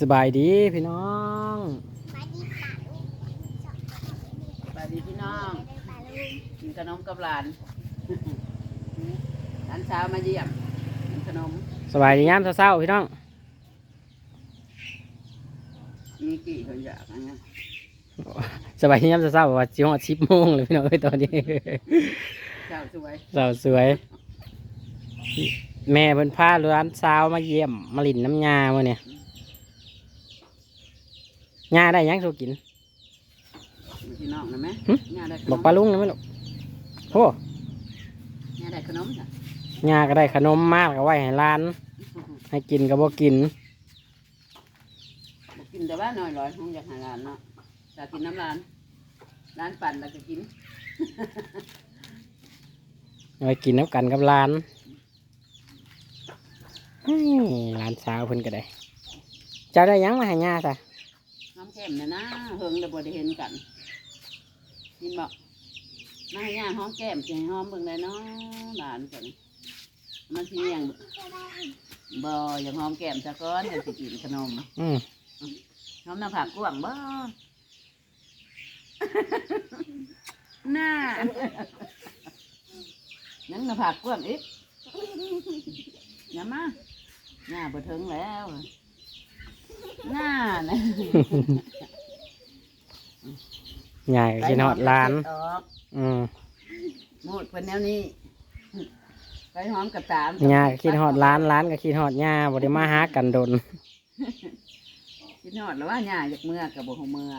สบายดีพี่น้องมาดีป่าลูกสวัสดีพี่น้องป่าลูกกินขนมกับหลานหลานเช้าวมาเยี่ยมกินขนมสบายดียามเช้าๆพี่น้อง มีกี่คนอยากนะเนี่ยสบายดียามเช้าๆว่าจิฮอด10โมงเลยพี่น้องเอ้ยตอนนี้ เจ้าสวยสาวสวย แม่เพิ่นพาร้านสาวมาเยี่ยมมาลินน้ำยามื้อเนี่ย ยาได้หยังสู้กินมีพี่น้องนะแม่หึย่าได้ขนมบอกปลาลุงนะแม่ลูกโอ้ย่าได้ขนมจ้ะยาก็ได้ขนมมากก็ไว้ให้ร้าน ให้กินก็บ่กินบอกกินแต่ว่าน้อยร้อยห้องอยากหาหลานเนาะอยากกินน้ำหลานร้านปั่นแล้วก็กินเอาไว้กินน้ำกันกับร้านอื้อร้านสาวเพิ่นก็ได้เจ้าได้หยังมาให้ยาซะ น้ำแก้มเนี่ยนะเฮิงเลยบ่ได้เห็นกันกินบอกมาให้ย่าหอมแก้มจะให้หอมเบิ่งได้เนาะหลานก่อนมันสิเลี้ยงบ่อย่างหอมแก้มซะก่อนจะสิกินขนมอืมน้องน้ำผักกวางบ่น่ายังน้ำผักกวางอีกอย่ามาหน้าบ่ถึงแล้วห น้านะใหญ่กินฮอดร้านออกอืมหมดคนแนวนี้ไปหอมกับตามยาก็คิดฮอดร้านร้านก็คิดฮอดยาบ่ได้มาหากันดนคิดหอดแล้วว่าหญ้าจากเมื่อกับบ่ของเมื่อ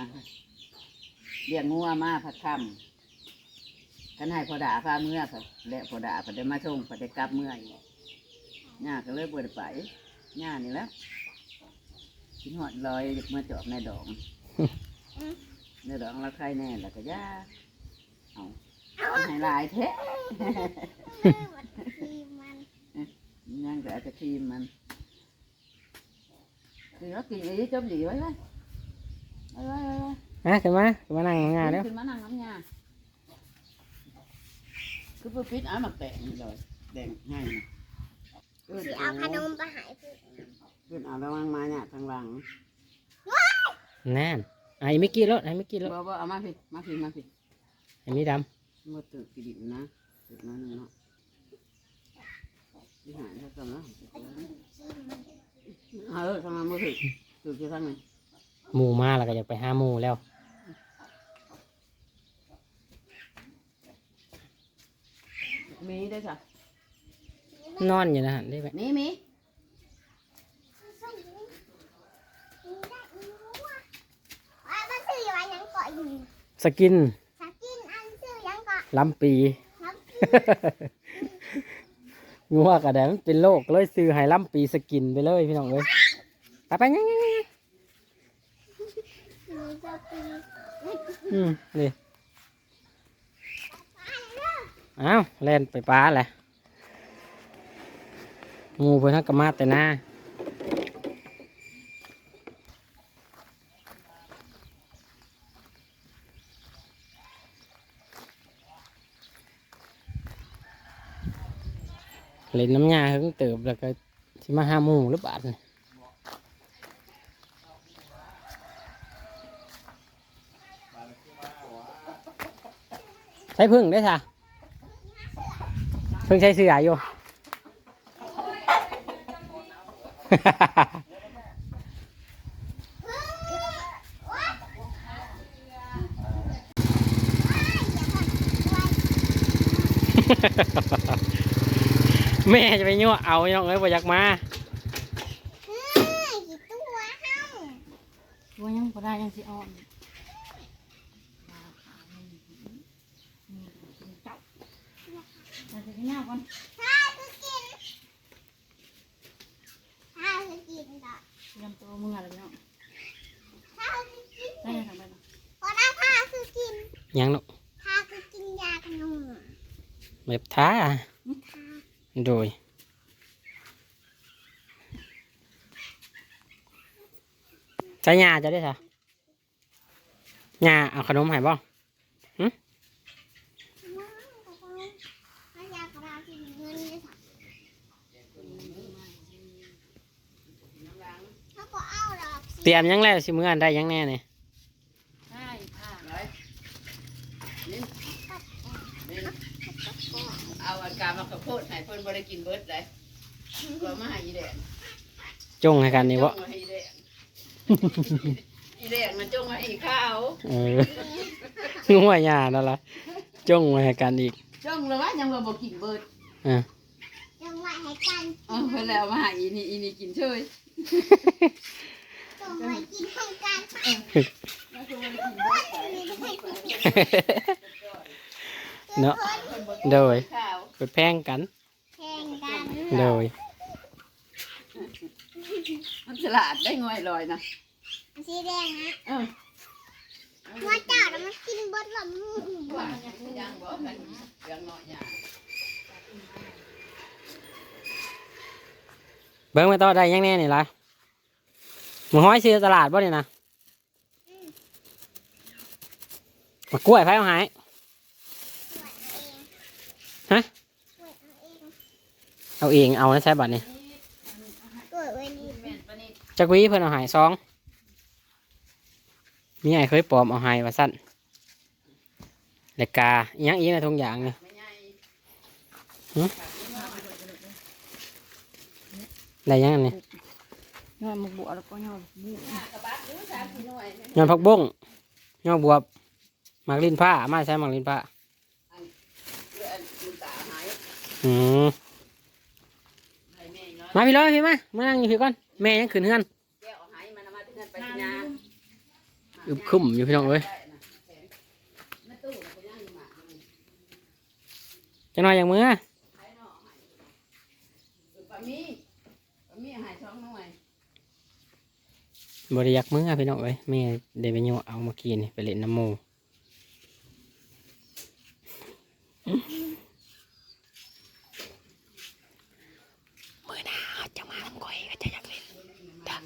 เลี้ยงงัวมาพัดคำกันให้พอด่าพาเมื่อค่ะและพอด่าพอได้มาส่งพอได้กลับเมื่ออีกหญ้าก็เลยบ่ได้ไปหญ้านี่แหล้ว คิดหอดลอยจากเมื่อจอบในดองในดองแล้วใครแน่แล้วก็ย่าเอาให้หลายแท้ทีมันย่างก็อาจจะครีมมันคือว่ากี่จบดีไว้ไว้ไว้ไว้ไว้ไว้ฮะขึ้นมาขึ้นมานั่งงานแล้วขึ้นมานั่งน้ำยาคือปุ๊บปิดอ้ามาแตะนี่เลยแดงง่ายนะเออสิเอาขนมไปใหายเพื่อน ขึ้นเอาระวังมาเนี่ยทางหลังนั่นไอ้มิกกี้รถไอ้มิกกี้รถบ่บ่เอามาผิดมาผิดมาผิดไอ้มีดมาตึกกี่ดิบนะตึกนั้นเนาะที่หายแล้วกันนะเออทำไมมือถือตึกจะทางไหนำหมูมาแล้วก็อยากไปหาหมูแล้ว มีได้จ้ะนอนอยู่นะฮะได้ไหมมีมีส้มนี่นี่ได้อีหัวว่ามันซื้อไว้ยังเกาะอยู่ สกินสกินอันซื้อยังเกาะลำปีน้ำกินงัวกระแดมันเป็นโรคเลยซื้อให้ลำปีสกินไปเลยพี่น้องเลยไปไปยังยังยังมันจะปีอืมนี่อ้าวเล่นไปปลาแหละหมูเพิ่นทักกมาแต่หน้า เล่นน้ำยาเพิ่งเติบแล้วก็สิมาห้ามูหรือบาทใช้พึ่งได้ค่ะพึ่งใช้เสืออยู่ แม่จะไปยั่วเอาน้องเอ้ยบ่อยากมาเฮ้ยกี่ตัวเฮ้าว่ายังพอได้ยังสิอ่อนถ้าคือกินถ้าคือกินก็ยำตัวมึงอะไรเนาะถ้าคือกินได้ทำไมเนาะพอได้ถ้าคือกินยังลูกถ้าคือกินยาขนมแบบท้าถ้า โดย ใช้ยาจะได้ค่ะยาเอาขนมให้บ้องถ้ายากระดาษที่มีเงินเลยค่ะเขาก็เอาดอกเตรียมหยังแล้วสิมื้ออันได้หยังแน่นี่ ใช่ค่ะเลยนี่นี่เอาอากาศมาข้าว โพดให้เพิ่นบ่ได้กินเบิดเลยก็มาให้อีแดงจงให้กันนี่บ่จ้องมาให้อีแดงอีแดงมันจ้องมาให้อีข้าวเอองัวหญ้านั่นล่ะจงไว้ให้กันอีก จ้องเลยว่ายังว่าบ่กินเบิดอ่าจังหวะให้กันเออเพิ่นแล้วมาให้อีนี่อีนี่กินเฉยจงไว้กินให้กันแล้วคือบ่ได้กินเบิดมีให้คุณเนาะ เพิ่นบ่โดย ข้าว ไปแพงกัน แข่งกันโดยมันฉลาดได้ง่อยลอยนะสีแดงนะเออหัวเจ้าแล้วมันกินเบดละมือว่ายังยังบ่กันเรื่องน้อยหยาเบิ่งไปต่อได้หยังแน่นี่ล่ะหมูห้อยซื้อตลาดบ่นี่นะมากล้วยไผเอาใหายฮะ เอาเองเอานะใช้บัตรนี่ตัวไว้นี่จักวีเพิ่นเอาหายซองมีไอ้เคยปลอมเอาหายว่าสั้นเลกาอิหยังอีกนะทุกอย่างนี่ไม่ใหญ่ได้หยังอันนี่ยอดมุกบัวแล้วก็ยอดบุกระบาดหรือสามสี่หน่วยอดผักบุ้งยอดบวบหมากลิ้นผ้ามาใช้หมากลิ้นผ้าอืม มาพี่ร้อยพี่มามานั่งอยู่พี่ก่อนแม่ยังขืนเฮือนอึบคุ้มอยู่พี่น้องเอ้ยจะนอยอย่างมือหายเนาะหายคือปลามีปลามีหายสองหน่วยบริยักมือพี่น้องเอ้ยแม่เดไปโยเอามากินไปเล่นน้ำมูอหน้าจะมาทำก้อยก็จะอยากเล่นดัง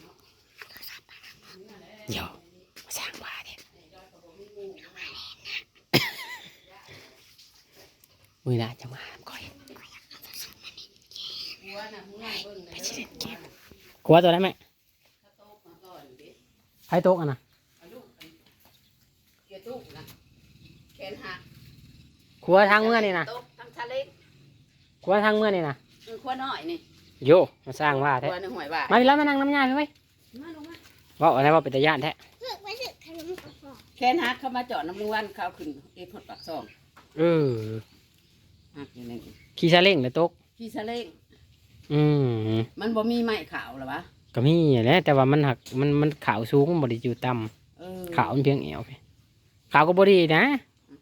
เดี๋ยวมาสร้างบ้านเนี่ย มือหน้าจะมาทำก้อยหัวน่ะหัวเบิ่งน่ะไปเด้สิอเล่นเกมกลัวตัวได้ไหมข้าวโต๊ะมาก่อนดิไพ่โต๊ะอะนะเอาลูกอันเกียร์ตู้นะแขนหักกลัวทางเมื่อนี่นะโต๊ะทั้งชาเล็กกลัวทางเมื่อนี่นะเออขั้วน้อยนี่โยมาสร้างว่าแท้ขั้วหนึ่งหวยบาทมาพี่แล้วมานั่งน้ำยาพี่ไว้มาลงมาว่าอะไรว่าเป็นตาย่านแท้เลือกไว้สึกขนมกระป๋องแขนหักเข้ามาจอดน้ำลุงวันเขาขึ้นเอ็ดพดปากซองเออ หักอยู่นี่ขี่ซาเล้งเลยตกพี่ชาเล็กอืมมันบ่มีไม้ขาวหรอวะก็มีแหละแต่ว่ามันหักมันมันขาวสูงบริจูต่เออำขาวมันเพียงเอวพี่ขาวก็บดีนะ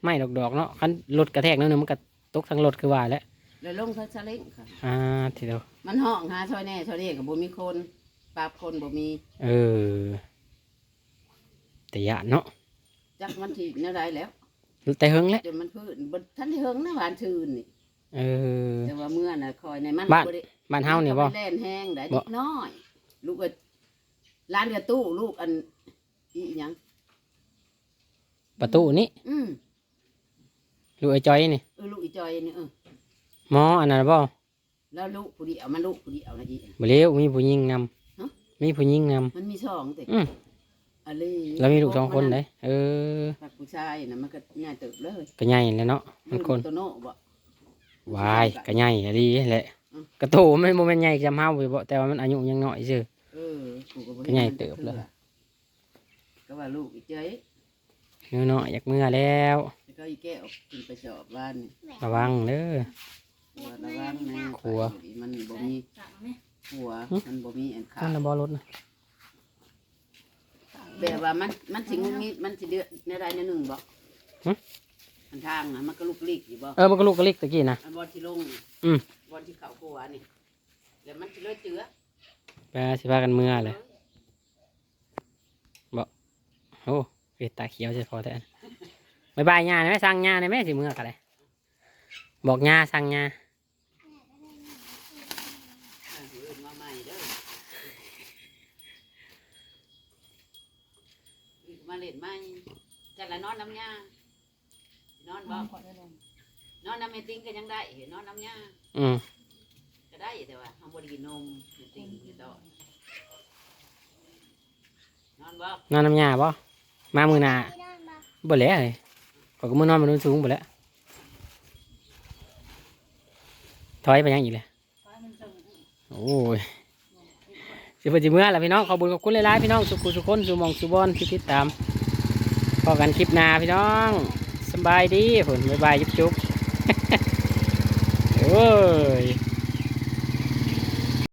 ไม่ดอกดอกๆเนาะคันรถกระแทกนิดนึงมันก็ตกทั้งรถคือว่าแล้วเลยลงทัชาเล็กค่ะ อ่าทีเดียวมันห้องหาซอยแน่ซอยนี้กับบ่มีคนปราบคนบ่มีเออ แต่ย่านเนาะ จักมันที่แนวใดแล้ว แต่เฮิงแล้วจนมันพื้นบ่ทันได้เฮิงนะหวานชื่นนี่เออ แต่ว่าเมื่อน่ะคอยในมันบ้าน ได้บ้านเฮานี่บ่ มัก็ไปแล่นแห้งได้บ่เด็กน้อย ลูกเอ้ยร้านเดือตู้ลูกอันอีหยังประตูนี้อืมลูกไอ้จอยนี่เออลูกอีจอยนี่เออหมออันนั้นบ่แล้วลูกผู้เดียวมันลูกผู้เดียวนะอี บ่เลี้ยวมีผู้หญิงนำฮะ มีผู้หญิงนำ มันมีสองแต่อืม อะไรแล้วมีลูกสองคนเลยเออถ้าผู้ชายน่ะมันก็ง่ายเติบเลยก็ใหญ่แล้วเนาะมันคนโตโน่บ่วายก็ใหญ่อะดีแหละอืมกระโตมันโมเมนใหญ่จำเฮาไปบ่แต่ว่ามันอายุยังน้อยซื่อเออกูก็บ่ก็ใหญ่เติบแล้วก็ว่าลูกอีเจ้ยเนื้อน้อยอยากเมื่อแล้วแล้วก็อีแก้วขึ้นไปสอบบ้านนี่ระวังเด้อว่าระวังนะครัวไปมันบ่มีหัวหึมันบ่มีอันขานั่นวนะบ่รถนะ แบบว่ามันมันสิงุงิดมันสิเดือดในใดในหนึ่งบ่อันทางน่ะมันก็ลุกลีกอยู่บ่เออมันก็ลูกกระลิกตะกี้นะ อันบอลที่ลงอืม บอลที่เขากลัวนี่แล้วมันสิเลือดเจือไปสิพากันเมื่อเลยโอ้เอยตาเขียวจะพอแท้บายบายญาได้ไหมสั่งญาได้ไหมสิเมื่อกันเลยบอกญาสั่งญา อะเอื่นมาใหม่เด้อ อีกมาเล่นใหม่จัดละนอนน้ำยานอนบ่นอนน้ำเมติ้งก็ยังได้เห็นนอนน้ำยาอืมก็ได้แต่ว่าทำบไดีกินนมเมติ้งอยู่ต่อนอนน้ำยาบ่มามือหนาไม่ได้มาบ่แล้วเลยข้อยก็มือนอนบนนู้นสูงบ่แล้วถอยไปยังอีกเลยโอ้ยสิเพิ่นสิเมื่อแล้วพี่น้องขอบุญขอบคุณหลายๆพี่น้องสุขุสุขคนสุหมองสุบอนที่ติดตามพ อกันคลิปหน้าพี่น้องสบายดีผลบ๊ายบายจุ๊บจุ๊บโอ้ย